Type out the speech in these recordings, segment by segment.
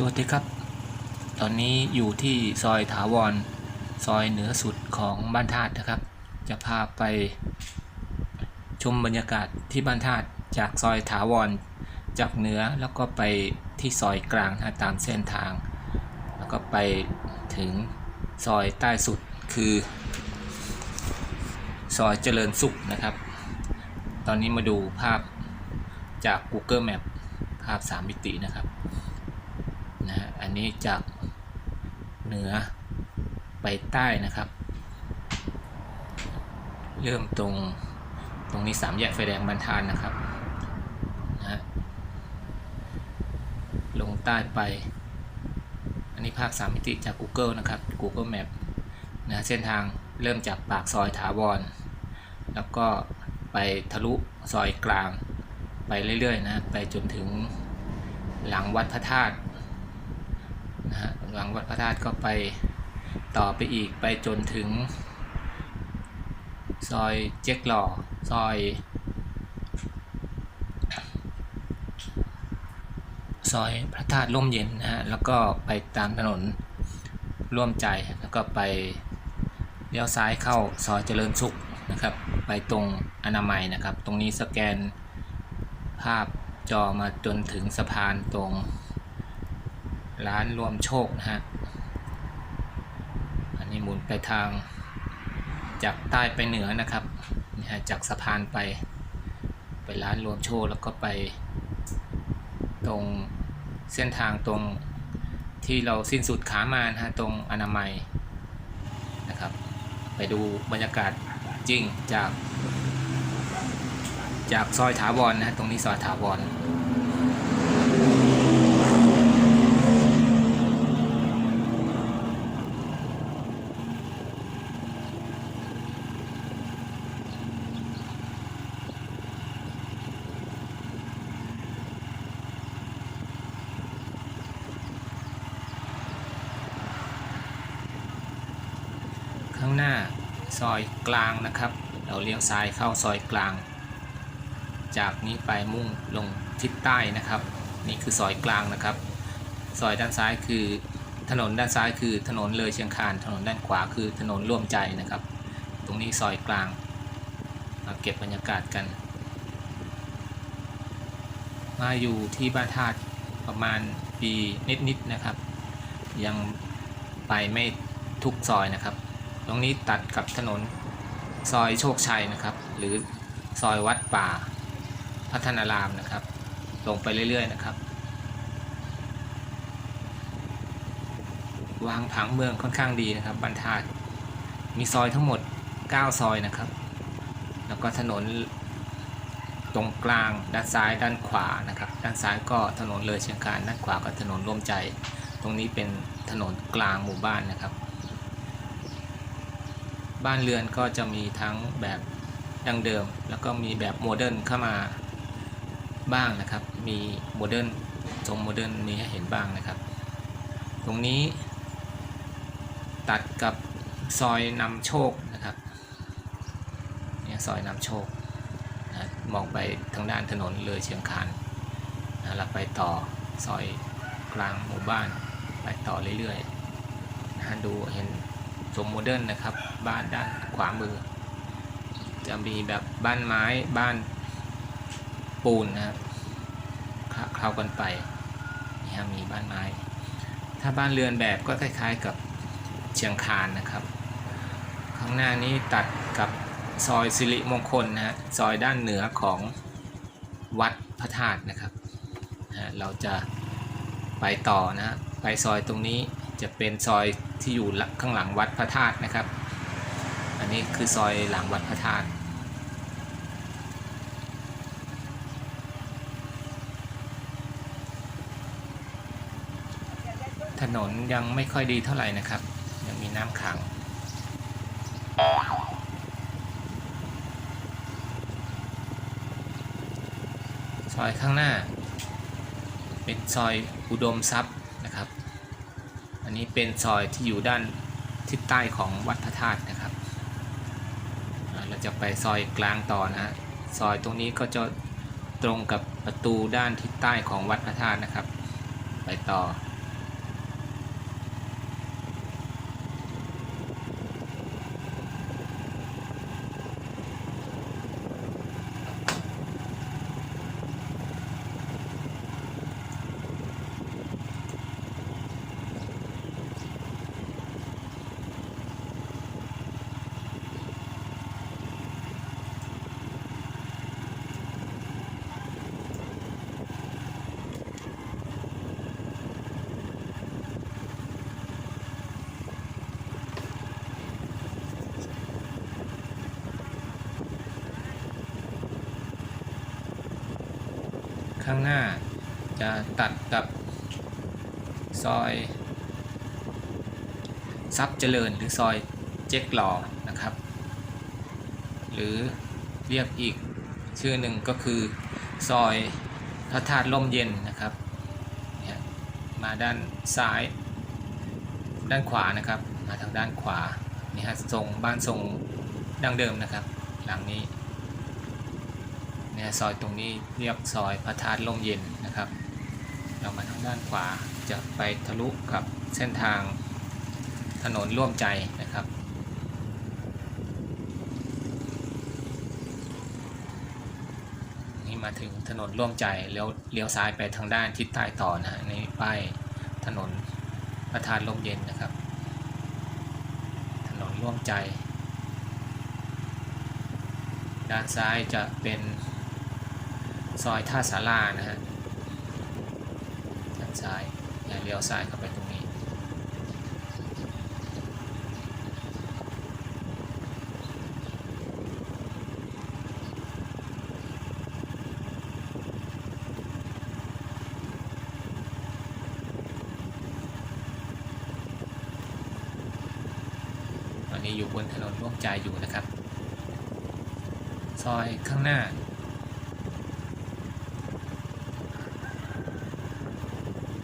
สวัสดีครับ ตอนนี้อยู่ที่ซอยถาวร ซอยเหนือสุดของบ้านธาตุนะครับ จะพาไปชมบรรยากาศที่บ้านธาตุจากซอยถาวร จากเหนือแล้วก็ไปที่ซอยกลางนะตามเส้นทาง แล้วก็ไปถึงซอยใต้สุดคือ ซอยเจริญสุขนะครับ ตอนนี้มาดูภาพจาก Google Map ภาพ 3 มิตินะครับ นี้จากเหนือไปใต้นะครับ เริ่มตรงตรงนี้สามแยกไฟแดงบรรทานนะครับนะลงใต้ไป อันนี้ภาพ3มิติจาก Google นะครับ Google Map นะเส้นทางเริ่มจากปากซอยถาวร แล้วก็ไปทะลุซอยกลาง ไปเรื่อยๆนะ ไปจนถึงหลังวัดพระธาตุ ลังวัดพระธาตุก็ไปต่อไปอีกไปจนถึง ซอยเจ๊กหล่อซอย ซอยพระธาตุร่มเย็นนะฮะแล้วก็ไปตามถนนร่วมใจแล้วก็ไปเลี้ยวซ้ายเข้าซอยเจริญสุขนะครับ ไปตรงอนามัยนะครับ ตรงนี้สแกนภาพจอมาจนถึงสะพานตรง ร้านรวมโชคนะฮะ อันนี้หมุนไปทางจากใต้ไปเหนือนะครับนะฮะจากสะพานไป ไปร้านรวมโชคแล้วก็ไป ตรงเส้นทางตรงที่เราสิ้นสุดขามานะฮะตรงอนามัยนะครับ ไปดูบรรยากาศจริงจาก จากซอยถาวรนะฮะตรงนี้ซอยถาวร หน้าซอยกลางนะครับ เราเลี้ยวซ้ายเข้าซอยกลาง จากนี้ไปมุ่งลงทิศใต้นะครับ นี่คือซอยกลางนะครับ ซอยด้านซ้ายคือถนนด้านซ้ายคือถนนเลยเชียงคานถนนด้านขวาคือถนนร่วมใจนะครับ ตรงนี้ซอยกลางมาเก็บบรรยากาศกัน มาอยู่ที่บ้านธาตุประมาณปีนิดๆนะครับ ยังไปไม่ทุกซอยนะครับ ตรงนี้ตัดกับถนนซอยโชคชัยนะครับ หรือซอยวัดป่าพัฒนารามนะครับ ลงไปเรื่อยๆนะครับ วางผังเมืองค่อนข้างดีนะครับบรรทัดมีซอยทั้งหมด 9 ซอยนะครับ แล้วก็ถนนตรงกลางด้านซ้ายด้านขวานะครับ ด้านซ้ายก็ถนนเลยเชียงคานด้านขวาก็ถนนร่วมใจ ตรงนี้เป็นถนนกลางหมู่บ้านนะครับ บ้านเรือนก็จะมีทั้งแบบดั้งเดิม แล้วก็มีแบบโมเดิร์นเข้ามาบ้างนะครับ มีโมเดิร์นทรงโมเดิร์นมีให้เห็นบ้างนะครับ ตรงนี้ ตัดกับซอยนำโชคนะครับเนี่ยซอยนำโชคนะมองไปทางด้านถนนเลยเชียงคานนะเราไปต่อซอยกลางหมู่บ้าน ไปต่อเรื่อยๆนะดูเห็น มโมเดิร์นนะครับ บ้านด้านขวามือ จะมีแบบบ้านไม้บ้านปูนนะครับเข้ากันไปนี่ฮะมีบ้านไม้ ถ้าบ้านเรือนแบบก็คล้ายๆกับเชียงคานนะครับ ข้างหน้านี้ตัดกับซอยสิริมงคลนะฮะซอยด้านเหนือของวัดพระธาตุนะครับ เราจะไปต่อนะฮะไปซอยตรงนี้ จะเป็นซอยที่อยู่ข้างหลังวัดพระธาตุนะครับ อันนี้คือซอยหลังวัดพระธาตุถนนยังไม่ค่อยดีเท่าไหร่นะครับ ยังมีน้ำขัง ซอยข้างหน้า เป็นซอยอุดมทรัพย์ เป็นซอยที่อยู่ด้านทิศใต้ของวัดพระธาตุนะครับ เราจะไปซอยกลางต่อนะฮะซอยตรงนี้ก็จะตรงกับประตูด้านทิศใต้ของวัดพระธาตุนะครับ ไปต่อางหน้า จะตัดกับซอยทรัพย์เจริญหรือซอยเจ๊กหล่อนะครับ หรือเรียกอีกชื่อหนึ่งก็คือซอยพระธาตุล่มเย็นนะครับ มาด้านซ้าย ด้านขวานะครับ มาทางด้านขวานี่ฮะทรงบ้านทรงดั้งเดิมนะครับ หลังนี้ นี่ยซอยตรงนี้เรียกซอยพระธาตุลมเย็นนะครับ เรามาทางด้านขวาจะไปทะลุกับเส้นทางถนนร่วมใจนะครับ นี่มาถึงถนนร่วมใจเลี้ยวเลี้ยวซ้ายไปทางด้านทิศใต้ต่อนะฮะนี่ป้ายถนนพระธาตุลมเย็นนะครับ ถนนร่วมใจด้านซ้ายจะเป็น ซอยท่าสารานะฮะด้านซ้ายอย่าเลี้ยวซ้ายเข้าไปตรงนี้ ตอนนี้อยู่บนถนนร่วมใจอยู่นะครับ ซอยข้างหน้า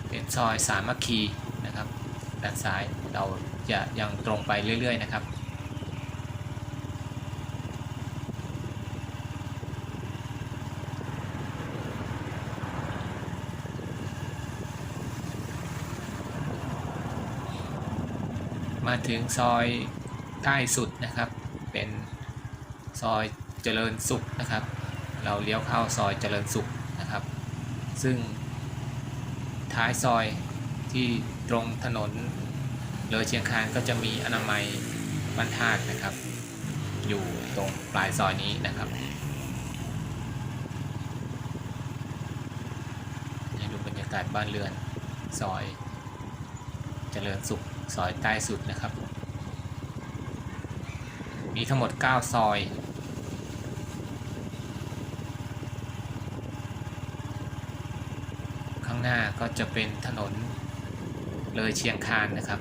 เป็น ซอยสามัคคีนะครับด้านซ้ายเราจะยังตรงไปเรื่อย ๆ นะครับ มาถึงซอยใต้สุดนะครับ เป็นซอยเจริญสุขนะครับ เราเลี้ยวเข้าซอยเจริญสุขนะครับ ซึ่ง ท้ายซอยที่ตรงถนน เลยเชียงคานก็จะมีอนามัยบ้านธาตุนะครับ อยู่ตรงปลายซอยนี้นะครับให้ดูบรรยากาศบ้านเรือนซอยเจริญสุขซอยใต้สุดนะครับ มีทั้งหมด 9 ซอย ข้าง หน้าก็จะเป็นถนนเลยเชียงคานนะครับ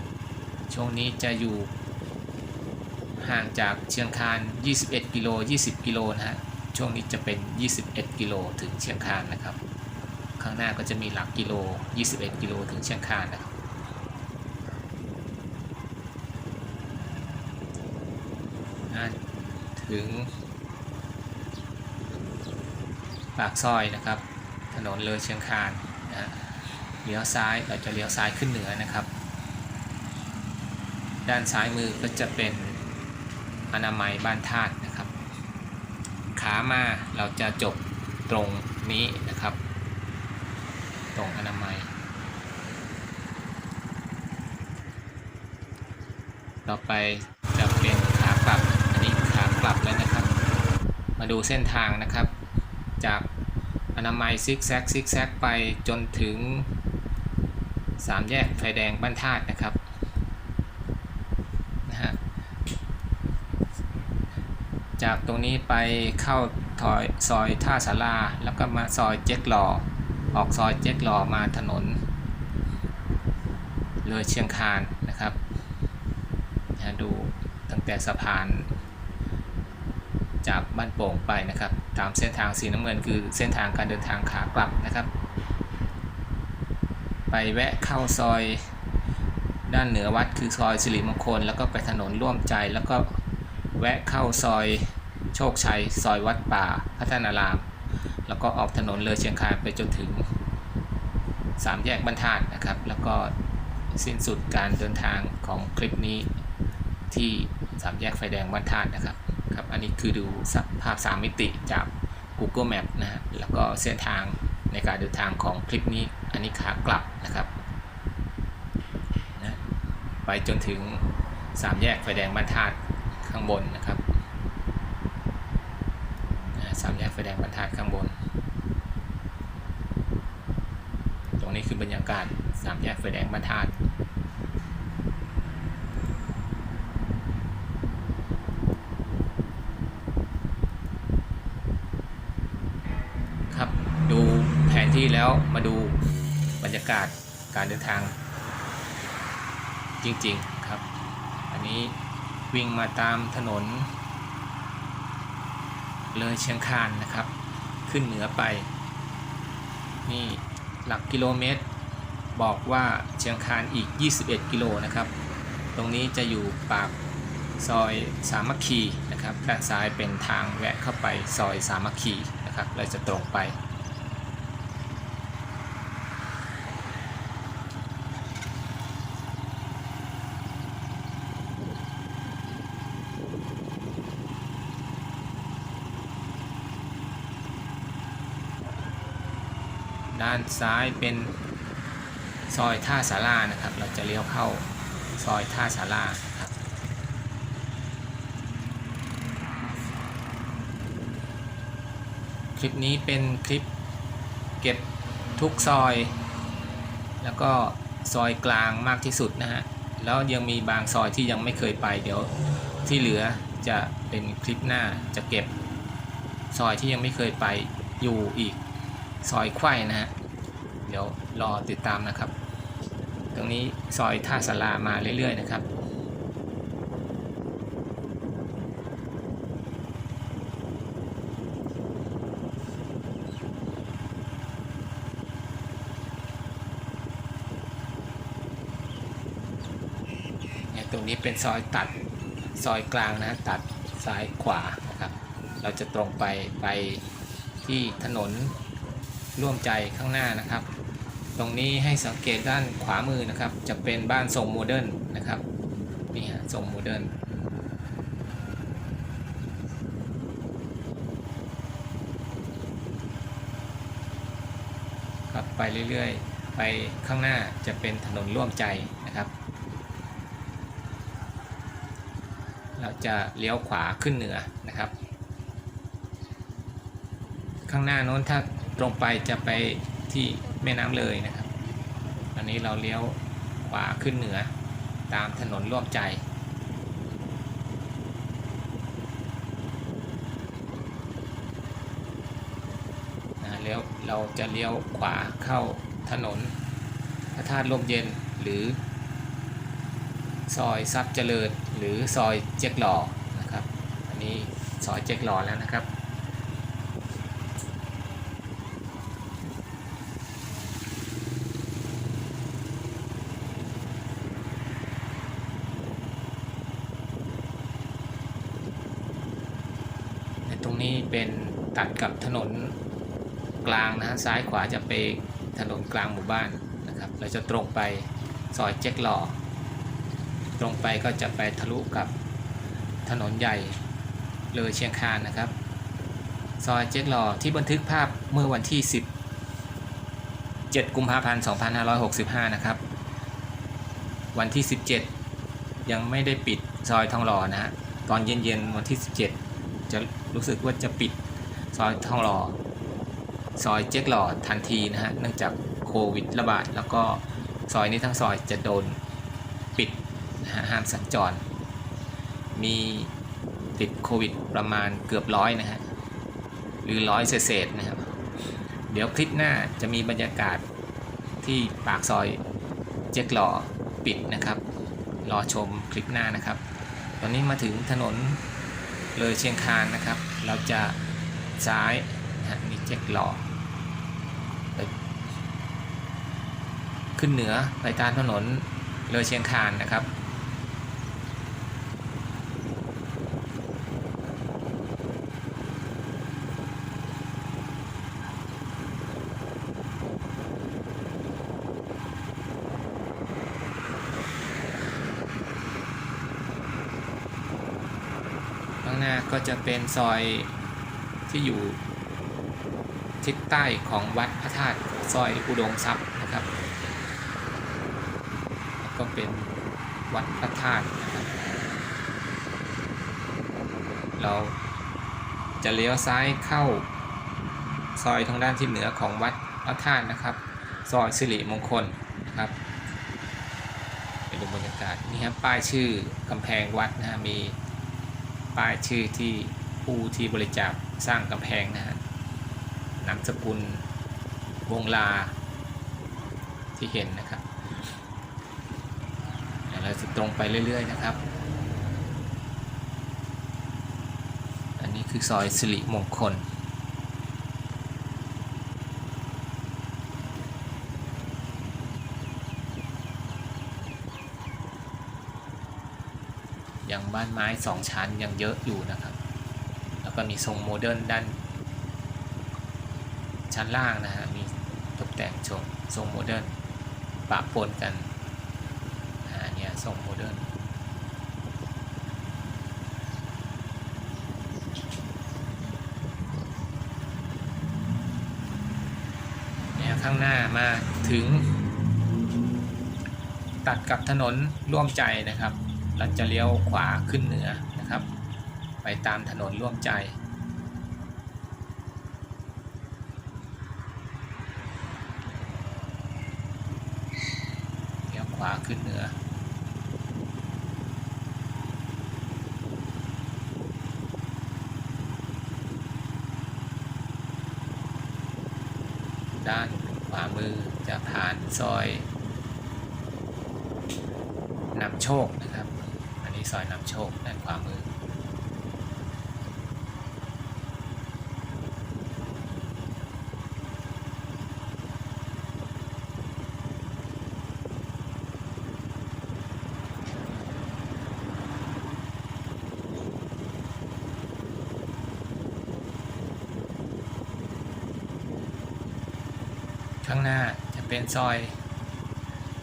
ช่วงนี้จะอยู่ห่างจากเชียงคาน 21 กิโล 20 กิโลนะฮะ ช่วงนี้จะเป็น 21 กิโลถึงเชียงคานนะครับ ข้างหน้าก็จะมีหลักกิโล 21 กิโลถึงเชียงคานนะครับ ถึง ปากซอยนะครับ ถนนเลยเชียงคาน เลี้ยวซ้ายเราจะเลี้ยวซ้ายขึ้นเหนือนะครับ ด้านซ้ายมือก็จะเป็นอนามัยบ้านธาตุนะครับ ขามาเราจะจบตรงนี้นะครับ ตรงอนามัย ต่อไปจะเป็นขากลับ อันนี้ขากลับแล้วนะครับ มาดูเส้นทางนะครับ จาก อนามัยซิกแซกซิกแซกไปจนถึงสามแยกไฟแดงบ้านธาตุนะครับนะฮะจากตรงนี้ไปเข้าถอยซอยท่าสาราแล้วก็มาซอยเจ๊กหล่อออกซอยเจ๊กหล่อมาถนน เลยเชียงคานนะครับนะดูตั้งแต่สะพานจากบ้านโป่งไปนะครับ ตามเส้นทางสีน้ำเงินคือเส้นทางการเดินทางขากลับนะครับ ไปแวะเข้าซอยด้านเหนือวัดคือซอยสิริมงคล แล้วก็ไปถนนร่วมใจแล้วก็แวะเข้าซอยโชคชัย ซอยวัดป่าพัฒนาราม แล้วก็ออกถนนเลยเชียงคานไปจนถึงสามแยกบรรทัดนะครับ แล้วก็สิ้นสุดการเดินทางของคลิปนี้ที่สามแยกไฟแดงบ้านธาตุนะครับ อันนี้คือดูภาพ 3 มิติจาก Google Map นะฮะแล้วก็เส้นทางในการเดินทางของคลิปนี้ อันนี้ขากลับนะครับนะไปจนถึง 3 แยกไฟแดงบ้านธาตุข้างบนนะครับนะสามแยกไฟแดงบ้านธาตุข้างบน ตรงนี้คือบรรยากาศสามแยกไฟแดงบ้านธาตุครัด แล้วมาดูบรรยากาศการเดินทาง จริงๆครับ อันนี้วิ่งมาตามถนน เลยเชียงคานนะครับ ขึ้นเหนือไป นี่หลักกิโลเมตร บอกว่าเชียงคานอีก 21 กิโลนะครับ ตรงนี้จะอยู่ปากซอยสามัคคีนะครับด้านซ้ายเป็นทางแวะเข้าไปซอยสามัคคีนะครับเราจะตรงไปานซ้ายเป็นซอยท่าสารานะครับ เราจะเลี้ยวเข้าซอยท่าสาราครับคลิปนี้เป็นคลิปเก็บทุกซอย แล้วก็ซอยกลางมากที่สุดนะฮะแล้วยังมีบางซอยที่ยังไม่เคยไปเดี๋ยวที่เหลือจะเป็นคลิปหน้าจะเก็บ ซอยที่ยังไม่เคยไปอยู่อีกซอยไข่นะฮะ ดี๋ยวรอติดตามนะครับ ตรงนี้ซอยท่าสารามาเรื่อยๆนะครับตรงนี้เป็นซอยตัดซอยกลางนะตัดซ้ายขวานะครับ เราจะตรงไปไปที่ถนนร่วมใจข้างหน้านะครับ ตรงนี้ให้สังเกตด้านขวามือนะครับ จะเป็นบ้านทรงโมเดิร์นนะครับนี่ฮะทรงโมเดิร์นครับไปเรื่อยๆ ไปข้างหน้าจะเป็นถนนร่วมใจนะครับ เราจะเลี้ยวขวาขึ้นเหนือนะครับ ข้างหน้าโน้นถ้าตรงไปจะไปที่ แม่น้ำเลยนะครับ อันนี้เราเลี้ยวขวาขึ้นเหนือตามถนนร่วมใจ นะเลี้ยวเราจะเลี้ยวขวาเข้าถนนพระธาตุลมเย็นหรือ ซอยทรัพย์เจริญหรือซอยเจ๊กหล่อนะครับ อันนี้ซอยเจ๊กหล่อแล้วนะครับ ในตรงนี้เป็น ตัดกับถนนกลางนะฮะซ้ายขวาจะไปถนนกลางหมู่บ้านนะครับ เราจะตรงไปซอยเจ๊กหล่อตรงไปก็จะไปทะลุกับถนนใหญ่เลยเชียงคานนะครับ ซอยเจ๊กหล่อที่บันทึกภาพเมื่อวันที่10 7กุมภาพันธ์ 2565 นะครับ วันที่ 17 ยังไม่ได้ปิดซอยทองหล่อนะฮะตอนเย็นๆวันที่ 17 จะรู้สึกว่าจะปิด ซอยทองหล่อ ซอยเจ๊กหล่อทันทีนะฮะ เนื่องจากโควิดระบาด แล้วก็ซอยนี้ทั้งซอยจะโดนปิดนะฮะห้ามสัญจร มีติดโควิดประมาณเกือบร้อยนะฮะ หรือร้อยเศษๆนะครับ เดี๋ยวคลิปหน้าจะมีบรรยากาศที่ปากซอยเจ๊กหล่อปิดนะครับ รอชมคลิปหน้านะครับ ตอนนี้มาถึงถนนเลยเชียงคานนะครับ เราจะ ซ้ายนี่เจ๊กหล่อขึ้นเหนือไปตามถนนเลยเชียงคานนะครับข้างหน้าก็จะเป็นซอย ที่อยู่ทิศใต้ของวัดพระธาตุซอยอุดมทรัพย์นะครับ ก็เป็นวัดพระธาตุนะครับเราจะเลี้ยวซ้ายเข้าซอยทางด้านทิศเหนือของวัดพระธาตุนะครับ ซอยสิริมงคลนะครับไปดูบรรยากาศนี่ครับป้ายชื่อกำแพงวัดนะฮะมีป้ายชื่อที่ ผู้ที่บริจาคสร้างกำแพงนะฮะนามสกุลวงลาที่เห็นนะครับเดี๋ยวเราจะตรงไปเรื่อย ๆ นะครับ อันนี้คือซอยสิริมงคลยังบ้านไม้สองชั้นยังเยอะอยู่นะครับ แล้วก็มีทรงโมเดิร์นด้านชั้นล่างนะฮะมีตกแต่งชงทรงโมเดิร์นปะปนกันอ่าเนี่ยทรงโมเดิร์นเนี่ยข้างหน้ามาถึง ตัดกับถนนร่วมใจนะครับเราจะเลี้ยวขวาขึ้นเหนือ ไปตามถนนร่วมใจ เลี้ยวขวาขึ้นเหนือด้านขวามือจะผ่านซอยนำโชคนะครับ อันนี้ซอยนำโชคด้านขวามือ ข้างหน้าจะ เป็นซอย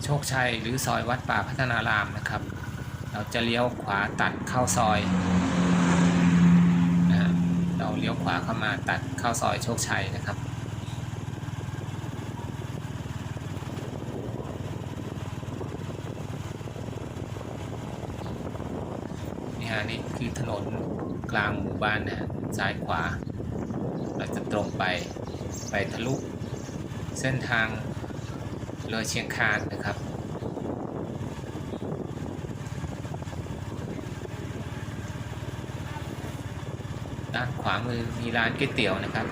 โชคชัยหรือซอยวัดป่าพัฒนารามนะครับ เราจะเลี้ยวขวาตัดเข้าซอยนะเราเลี้ยวขวาเข้ามาตัดเข้าซอยโชคชัยนะครับนี่ฮะนี่คือถนนกลางหมู่บ้านนะฮะซ้ายขวา เราจะตรงไปไปทะลุเส้นทาง เลยเชียงคานนะครับ ด้านขวามือมีร้านก๋วยเตี๋ยวนะครับ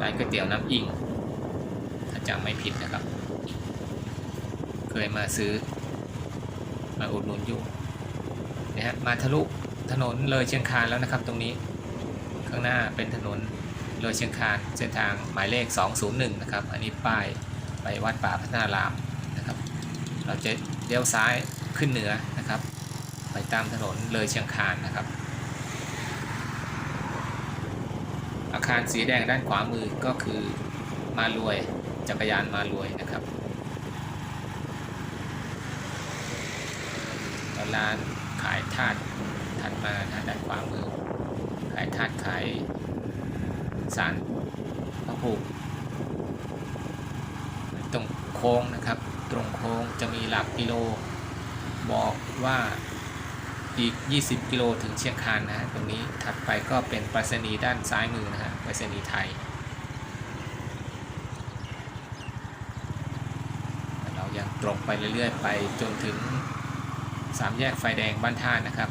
ร้านก๋วยเตี๋ยวน้ำอิงถ้าจำไม่ผิดนะครับ เคยมาซื้อ มาอุดหนุนอยู่นะฮะมาทะลุถนนเลยเชียงคานแล้วนะครับ ตรงนี้ข้างหน้าเป็นถนนเลยเชียงคานเส้นทางหมายเลข 201 นะครับ อันนี้ป้าย ไปวัดป่าพัฒนารามนะครับ เราจะเลี้ยวซ้ายขึ้นเหนือนะครับ ไปตามถนนเลยเชียงคานนะครับ อาคารสีแดงด้านขวามือก็คือมารวยจักรยานมารวยนะครับร้านขายธาตุถัดมาทางด้านขวามือ ขายธาตุขายสารพระภูมิตรงโค้งนะครับ ตรงโค้งจะมีหลักกิโล บอกว่าอีก 20 กิโลถึงเชียงคานนะฮะตรงนี้ถัดไปก็เป็นไปรษณีย์ด้านซ้ายมือนะฮะไปรษณีย์ไทย เรายังตรงไปเรื่อยๆ ไปจนถึงสามแยกไฟแดงบ้านท่านะครับ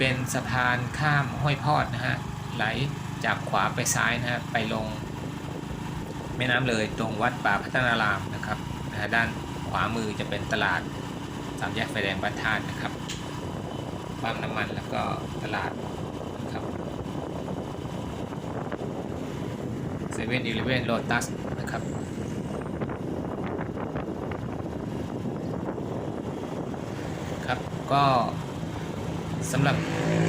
เป็นสะพานข้ามห้วยพอดนะฮะไหลจากขวาไปซ้ายนะฮะไปลงแม่น้ำเลยตรงวัดป่าพัฒนารามนะครับนะฮะด้านขวามือจะเป็นตลาดสามแยกไฟแดงบ้านทานนะครับปั๊มน้ำมันแล้วก็ตลาดนะครับเซเว่นอีเลฟเว่นโลตัสนะครับครับก็ สำหรับ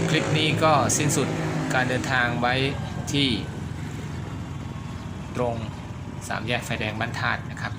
คลิปนี้ก็สิ้นสุดการเดินทางไว้ที่ตรงสามแยกไฟแดงบ้านธาตุนะครับ